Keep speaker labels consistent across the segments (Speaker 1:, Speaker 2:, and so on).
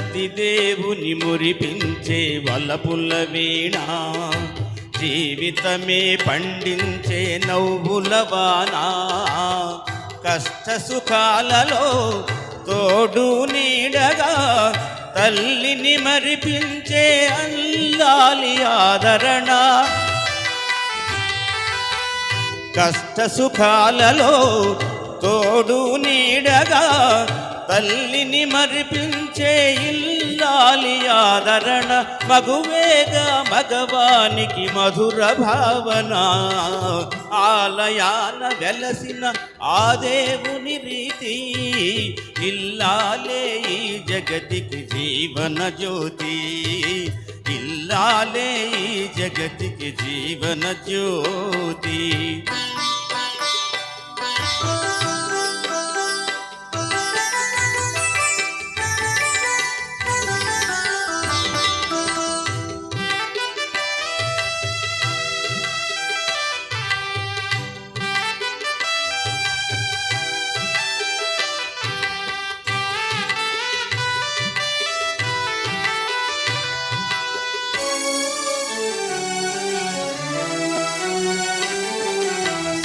Speaker 1: పతిదేవుని మురిపించే వలపుల వీణ. జీవితమే పండించే నవ్వుల వాన. కష్ట సుఖాలలో తోడు నీడగా తల్లిని మరిపించే అల్లాలి ఆదరణ. కష్ట సుఖాలలో తోడు నీడగా తల్లిని మరిపించే ఇల్లాలి ఆదరణ మగువేగా మగవానికి మధుర భావన. ఆలయాన వెలసిన ఆ దేవుని రీతి ఇల్లాలే ఈ జగతికి జీవన జ్యోతి. ఇల్లాలే ఈ జగతికి జీవన జ్యోతి.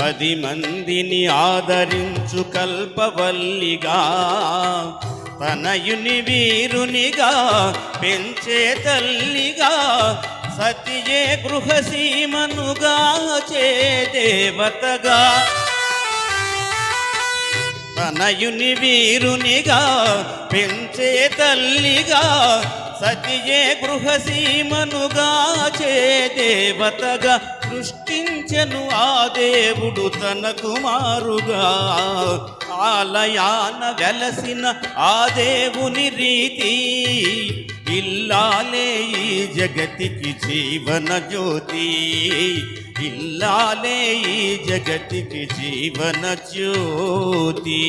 Speaker 1: పది మందిని ఆదరించు కల్పవల్లిగా. తనయుని వీరునిగా పెంచే తల్లిగా. సతియే గృహసీమనుగా చే దేవతగా. తనయుని వీరునిగా పెంచే తల్లిగా. సతియే గృహసీమనుగా చే దేవతగా. సృష్టించెను ఆ దేవుడు తన కుమారుగా ఆలయాన వెలసిన ఆ దేవుని రీతి ఇల్లాలే ఈ జగతికి జీవన జ్యోతి. ఇల్లాలే ఈ జగతికి జీవన జ్యోతి.